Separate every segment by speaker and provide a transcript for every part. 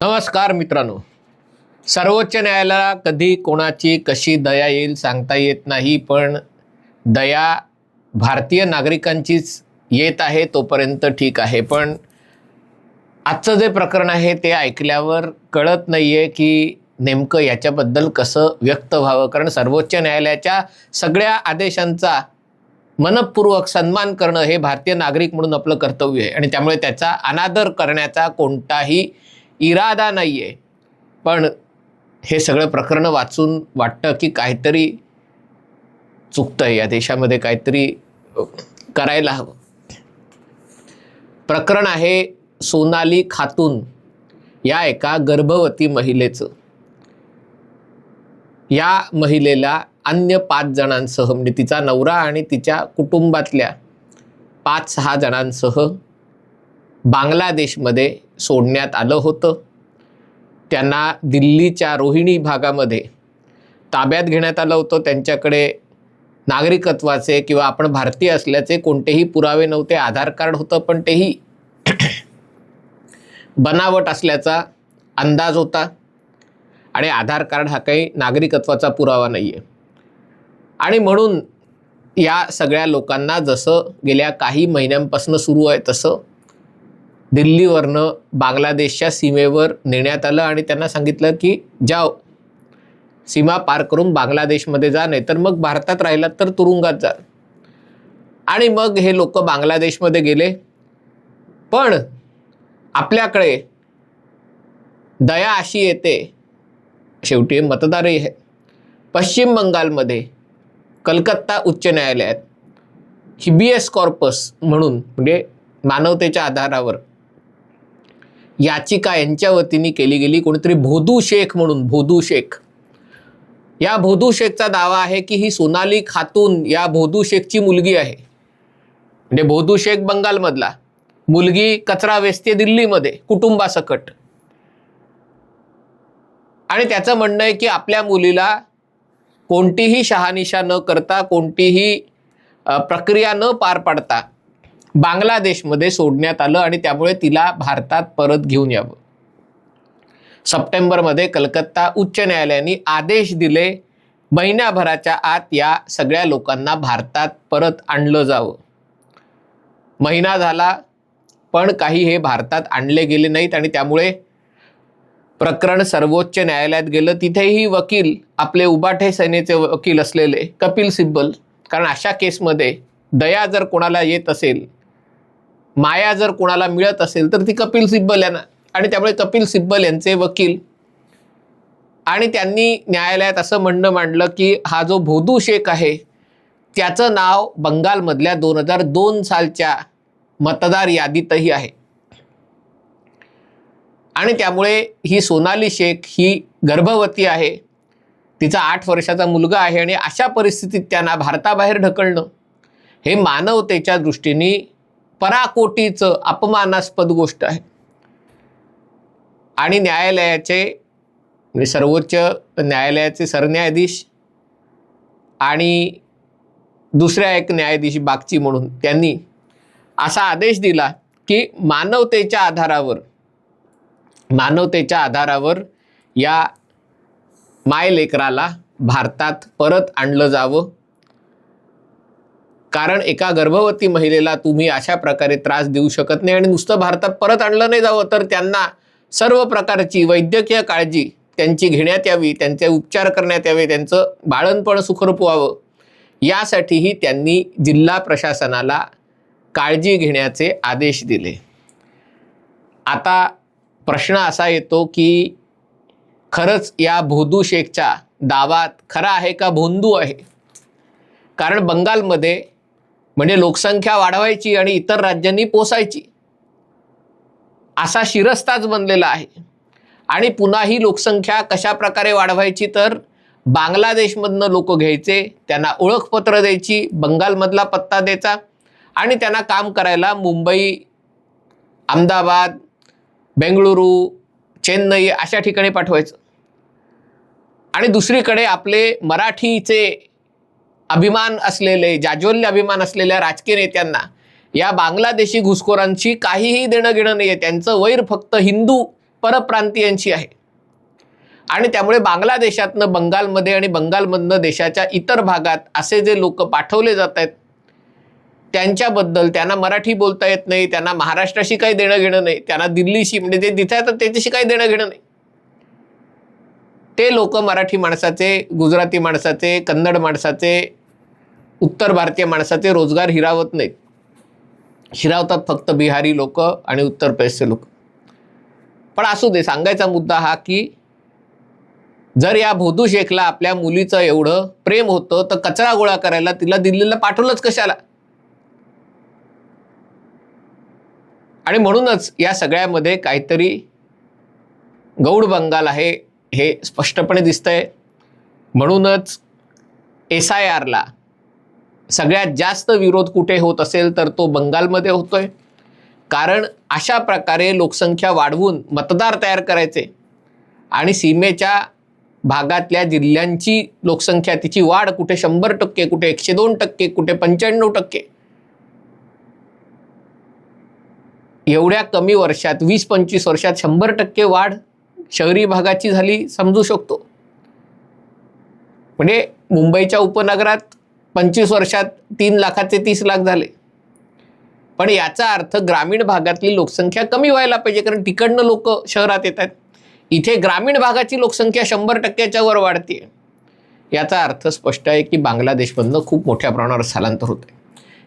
Speaker 1: नमस्कार मित्रांनो. सर्वोच्च न्यायालयाला कधी कोणाची कशी दया येईल सांगता येत नाही पण दया भारतीय नागरिकांचीच येत आहे तोपर्यंत ठीक आहे. पण आजचं जे प्रकरण आहे ते ऐकल्यावर कळत नाही आहे की नेमकं याच्याबद्दल कसं व्यक्त व्हावं? कारण सर्वोच्च न्यायालयाच्या सगळ्या आदेशांचा मनपूर्वक सन्मान करणं हे भारतीय नागरिक म्हणून आपलं कर्तव्य आहे. आणि त्यामुळे त्याचा अनादर करण्याचा कोणताही इरादा नाही आहे पण हे सगळं प्रकरणं वाचून वाटतं की काहीतरी चुकतं आहे या देशामध्ये काहीतरी करायला हवं. प्रकरण आहे सोनाली खातून. या एका गर्भवती महिलेचं. या महिलेला अन्य पाच जणांसह म्हणजे तिचा नवरा आणि तिच्या कुटुंबातल्या पाच सहा जणांसह बांगलादेशमध्ये सोडण्यात आलं होतं. त्यांना दिल्लीच्या रोहिणी भागामध्ये ताब्यात घेण्यात आलं होतं. त्यांच्याकडे नागरिकत्वाचे किंवा आपण भारतीय असल्याचे कोणतेही पुरावे नव्हते. आधार कार्ड होतं पण तेही बनावट असल्याचा अंदाज होता. आणि आधार कार्ड हा काही नागरिकत्वाचा पुरावा नाही आहे आणि म्हणून या सगळ्या लोकांना जसं गेल्या काही महिन्यांपासून सुरू आहे तसं दिल्लीवरनं बांगलादेशच्या सीमेवर नेण्यात आलं आणि त्यांना सांगितलं की जाओ सीमा पार करून बांगलादेशमध्ये जा नाही तर मग भारतात राहिलात तर तुरुंगात जा. आणि मग हे लोक बांगलादेशमध्ये गेले. पण आपल्याकडे दया अशी येते शेवटी मतदारही आहे पश्चिम बंगालमध्ये कलकत्ता उच्च न्यायालयात हिबियस कॉर्पस म्हणून म्हणजे मानवतेच्या आधारावर याचिका यांच्या वतीने केली गेली. कोणीतरी भोदू शेख म्हणून भोदू शेख. या भोदू शेखचा दावा आहे की ही सोनाली खातून या भोदू शेखची मुलगी आहे. म्हणजे भोदू शेख बंगालमधला. मुलगी कचरा वेस्ते दिल्लीमध्ये कुटुंबासकट. आणि त्याचं म्हणणं आहे की आपल्या मुलीला कोणतीही शहानिशा न करता कोणतीही प्रक्रिया न पार पाडता बांगलादेशमध्ये सोडण्यात आलं आणि त्यामुळे तिला भारतात परत घेऊन यावं. सप्टेंबरमध्ये कलकत्ता उच्च न्यायालयाने आदेश दिले महिन्याभराच्या आत या सगळ्या लोकांना भारतात परत आणलं जावं. महिना झाला पण काही हे भारतात आणले गेले नाहीत आणि त्यामुळे प्रकरण सर्वोच्च न्यायालयात गेलं तिथेही वकील आपले उबाठे सेनेचे वकील असलेले कपिल सिब्बल कारण अशा केसमध्ये दया जर कोणाला येत असेल माया जर कोणाला मिळत असेल तर ती कपिल सिब्बल यांना आणि त्यामुळे कपिल सिब्बल यांचे वकील. आणि त्यांनी न्यायालयात असं म्हणणं मांडलं की हा जो भोदू शेख आहे त्याचं नाव बंगालमधल्या दोन हजार दोन सालच्या मतदार यादीतही आहे. आणि त्यामुळे ही सोनाली शेख ही गर्भवती आहे. तिचा आठ वर्षाचा मुलगा आहे आणि अशा परिस्थितीत त्यांना भारताबाहेर ढकलणं हे मानवतेच्या दृष्टीने पराकोटीचं अपमानास्पद गोष्ट आहे. आणि न्यायालयाचे म्हणजे सर्वोच्च न्यायालयाचे सरन्यायाधीश आणि दुसऱ्या एक न्यायाधीश बागची म्हणून त्यांनी असा आदेश दिला की मानवतेच्या आधारावर मानवतेच्या आधारावर या माय लेकराला भारतात परत आणलं जावं. कारण एका गर्भवती महिलेला तुम्ही अशा प्रकारे त्रास देऊ शकत नाही आणि नुसतं भारतात परत आणलं नाही जावं तर त्यांना सर्व प्रकारची वैद्यकीय काळजी त्यांची घेण्यात यावी त्यांचे उपचार करण्यात यावे त्यांचं बाळणपण सुखरूप व्हावं यासाठीही त्यांनी जिल्हा प्रशासनाला काळजी घेण्याचे आदेश दिले. आता प्रश्न असा येतो की खरंच या भोदू शेखच्या दावात खरा आहे का भोंदू आहे? कारण बंगालमध्ये म्हणजे लोकसंख्या वाढवायची आणि इतर राज्यांनी पोसायची. असा शिरस्ताच बनलेला आहे. आणि पुन्हा ही लोकसंख्या कशा प्रकारे वाढवायची तर बांगलादेशमधनं लोक घ्यायचे त्यांना ओळखपत्र द्यायची बंगालमधला पत्ता द्यायचा आणि त्यांना काम करायला मुंबई अहमदाबाद बेंगळुरू चेन्नई अशा ठिकाणी पाठवायचं. आणि दुसरीकडे आपले मराठीचे अभिमान असलेले जाज्वल्य अभिमान असलेल्या राजकीय नेत्यांना या बांगलादेशी घुसखोरांची काहीही देणं घेणं नाही आहे त्यांचं वैर फक्त हिंदू परप्रांतीयांशी आहे. आणि त्यामुळे बांगलादेशातनं बंगालमध्ये आणि बंगालमधनं देशाच्या इतर भागात असे जे लोक पाठवले जात आहेत त्यांच्याबद्दल त्यांना मराठी बोलता येत नाही त्यांना महाराष्ट्राशी काही देणं घेणं नाही त्यांना दिल्लीशी म्हणजे ते तिथे तर त्याच्याशी काही देणं घेणं नाही. ते लोक मराठी माणसाचे गुजराती माणसाचे कन्नड माणसाचे उत्तर भारतीय माणसाचे रोजगार हिरावत नाहीत. हिरावतात फक्त बिहारी लोक आणि उत्तर प्रदेशचे लोक. पण असू दे सांगायचा मुद्दा हा की जर या भोदू शेखला आपल्या मुलीचं एवढं प्रेम होतं तर कचरा गोळा करायला तिला दिल्लीला पाठवलंच कशाला? आणि म्हणूनच या सगळ्यामध्ये काहीतरी गौड बंगाल आहे हे स्पष्टपणे दिसतंय. म्हणूनच एस आय आरला सगळ्यात जास्त विरोध कुठे होत असेल तर तो बंगालमध्ये होतोय. कारण अशा प्रकारे लोकसंख्या वाढवून मतदार तयार करायचे आणि सीमेच्या भागातल्या जिल्ह्यांची लोकसंख्या तिची वाढ कुठे शंभर टक्के कुठे एकशे दोन टक्के कुठे पंच्याण्णव टक्के एवढ्या कमी वर्षात वीस पंचवीस वर्षात शंभर टक्के वाढ शहरी भागाची झाली समजू शकतो. म्हणजे मुंबईच्या उपनगरात पंचवीस वर्षात तीन लाखाचे तीस लाख झाले. पण याचा अर्थ ग्रामीण भागातली लोकसंख्या कमी व्हायला पाहिजे कारण तिकडनं लोक शहरात येत आहेत. इथे ग्रामीण भागाची लोकसंख्या शंभर टक्क्याच्या वर वाढते याचा अर्थ स्पष्ट आहे की बांगलादेशमधनं खूप मोठ्या प्रमाणावर स्थलांतर होते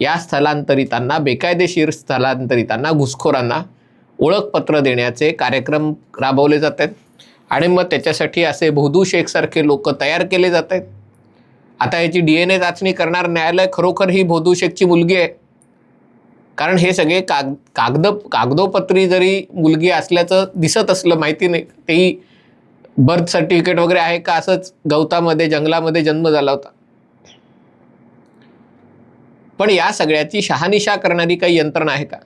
Speaker 1: या स्थलांतरितांना बेकायदेशीर स्थलांतरितांना घुसखोरांना ओळखपत्र देण्याचे कार्यक्रम राबवले जात आहेत आणि मग त्याच्यासाठी असे भोदू शेखसारखे लोक तयार केले जात आहेत आता याची डी एन ए चाचणी करणार न्यायालय खरोखर ही भोदू शेखची मुलगी आहे. कारण हे सगळे काग कागद कागदोपत्री जरी मुलगी असल्याचं दिसत असलं माहिती नाही तेही बर्थ सर्टिफिकेट वगैरे आहे का असंच गवतामध्ये जंगलामध्ये जन्म झाला होता. पण या सगळ्याची शहानिशा करणारी काही यंत्रणा आहे का?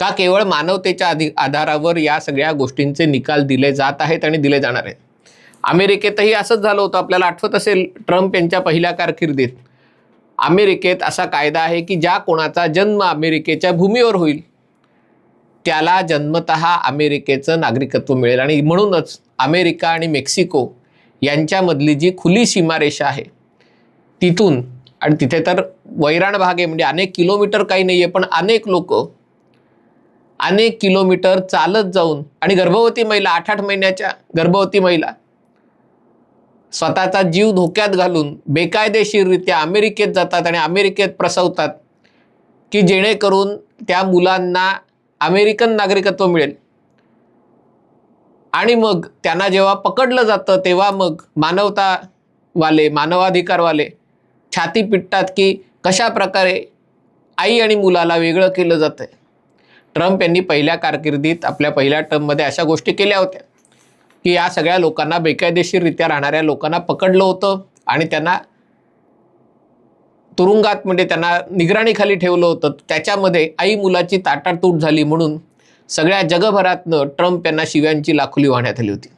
Speaker 1: का केवळ मानवतेच्या आधी आधारावर या सगळ्या गोष्टींचे निकाल दिले जात आहेत आणि दिले जाणार आहेत? अमेरिकेतही असंच झालं होतं. आपल्याला आठवत असेल ट्रम्प यांच्या पहिल्या कारकिर्दीत. अमेरिकेत असा कायदा आहे की ज्या कोणाचा जन्म अमेरिकेच्या भूमीवर होईल त्याला जन्मत अमेरिकेचं नागरिकत्व मिळेल. आणि म्हणूनच अमेरिका आणि मेक्सिको यांच्यामधली जी खुली सीमारेषा आहे तिथून आणि तिथे तर वैराण भाग आहे म्हणजे अनेक किलोमीटर काही नाही आहे पण अनेक लोक अनेक किलोमीटर चालत जाऊन आणि गर्भवती महिला आठ आठ महिन्याच्या गर्भवती महिला स्वतःचा जीव धोक्यात घालून बेकायदेशीररित्या अमेरिकेत जातात आणि अमेरिकेत प्रसवतात की जेणेकरून त्या मुलांना अमेरिकन नागरिकत्व मिळेल. आणि मग त्यांना जेव्हा पकडलं जातं तेव्हा मग मानवतावाले मानवाधिकारवाले छाती पिटतात की कशा प्रकारे आई आणि मुलाला वेगळं केलं जातं ट्रम्प यांनी पहिल्या कारकिर्दीत आपल्या पहिल्या टर्ममध्ये अशा गोष्टी केल्या होत्या की या सगळ्या लोकांना बेकायदेशीररित्या राहणाऱ्या लोकांना पकडलं होतं आणि त्यांना तुरुंगात म्हणजे त्यांना निगराणीखाली ठेवलं होतं. त्याच्यामध्ये आई मुलाची ताटातूट झाली म्हणून सगळ्या जगभरातनं ट्रम्प यांना शिव्यांची लाखुली वाहण्यात आली होती.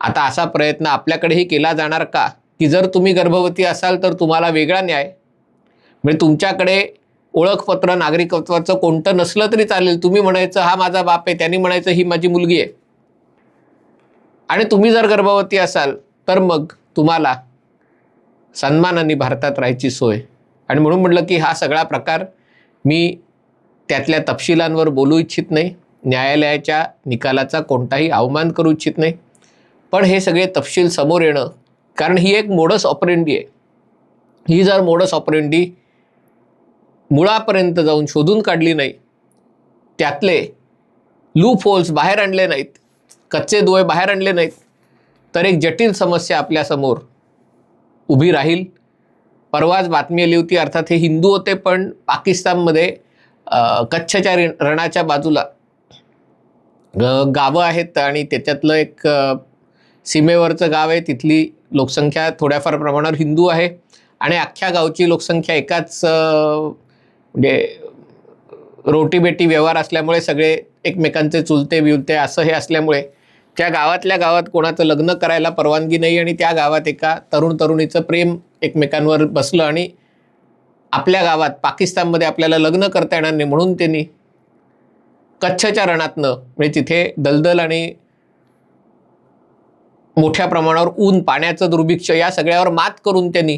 Speaker 1: आता असा प्रयत्न आपल्याकडेही केला जाणार का? की जर तुम्ही गर्भवती असाल तर तुम्हाला वेगळा न्याय. म्हणजे तुमच्याकडे ओळखपत्र नागरिकत्वाचं कोणतं नसलं तरी चालेल. तुम्ही म्हणायचं हा माझा बाप आहे. त्यांनी म्हणायचं ही माझी मुलगी आहे. आणि तुम्ही जर गर्भवती असाल तर मग तुम्हाला सन्मानाने भारतात राहायची सोय. आणि म्हणून म्हटलं की हा सगळा प्रकार मी त्यातल्या तपशिलांवर बोलू इच्छित नाही. न्यायालयाच्या निकालाचा कोणताही अवमान करू इच्छित नाही. पण हे सगळे तपशील समोर येणं कारण ही एक मोडस ऑपरेंडी आहे. ही जर मोडस ऑपरेंडी मुळापर्यंत जाऊन शोधून काढली नाही त्यातले लूप होल्स बाहेर आणले नाहीत कच्चे दुवे बाहेर आणले नाहीत तर एक जटिल समस्या आपल्यासमोर उभी राहील. परवाच बातमी आली होती अर्थात हे हिंदू होते पण पाकिस्तानमध्ये कच्छच्या रणाच्या बाजूला गावं आहेत आणि त्याच्यातलं एक सीमेवरचं गाव आहे तिथली लोकसंख्या थोड्याफार प्रमाणावर हिंदू आहे आणि अख्ख्या गावची लोकसंख्या एकाच म्हणजे रोटीबेटी व्यवहार असल्यामुळे सगळे एकमेकांचे चुलते बिलते असं हे असल्यामुळे त्या गावातल्या गावात कोणाचं लग्न करायला परवानगी नाही आणि त्या गावात एका तरुण तरुणीचं प्रेम एकमेकांवर बसलं आणि आपल्या गावात पाकिस्तानमध्ये आपल्याला लग्न करता येणार नाही म्हणून त्यांनी कच्छच्या रणातनं म्हणजे तिथे दलदल आणि मोठ्या प्रमाणावर ऊन पाण्याचं दुर्भिक्ष या सगळ्यावर मात करून त्यांनी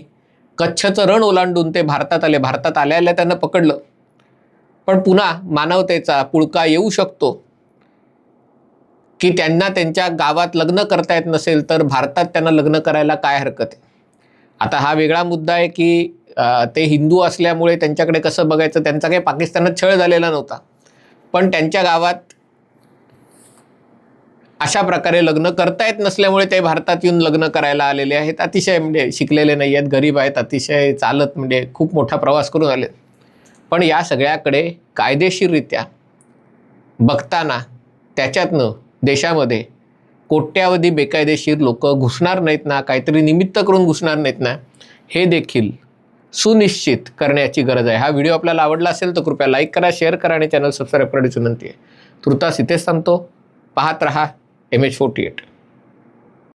Speaker 1: कच्छचं रण ओलांडून ते भारतात आले. भारतात आल्या आल्या त्यांना पकडलं. पण पुन्हा मानवतेचा पुळका येऊ शकतो की त्यांना त्यांच्या गावात लग्न करता येत नसेल तर भारतात त्यांना लग्न करायला काय हरकत आहे? आता हा वेगळा मुद्दा आहे की ते हिंदू असल्यामुळे त्यांच्याकडे कसं बघायचं? त्यांचा काही पाकिस्तानात छळ झालेला नव्हता. पण त्यांच्या गावात अशा प्रकारे लग्न करता येत नसल्यामुळे ते भारतात येऊन लग्न करायला आलेले आहेत. अतिशय म्हणजे शिकलेले नाही आहेत गरीब आहेत अतिशय चालत म्हणजे खूप मोठा प्रवास करून आले पण या सगळ्याकडे कायदेशीररित्या बघताना त्याच्यातनं देशामध्ये कोट्यावधी बेकायदेशीर लोक घुसणार नाहीत ना काहीतरी निमित्त करून घुसणार नाहीत ना हे देखील सुनिश्चित करण्याची गरज आहे. हा व्हिडिओ आपल्याला आवडला असेल तर कृपया लाईक करा शेअर करा आणि चॅनल सबस्क्राईब करण्याची विनंती आहे. तुर्तास इथेच थांबतो पाहत रहा. MH48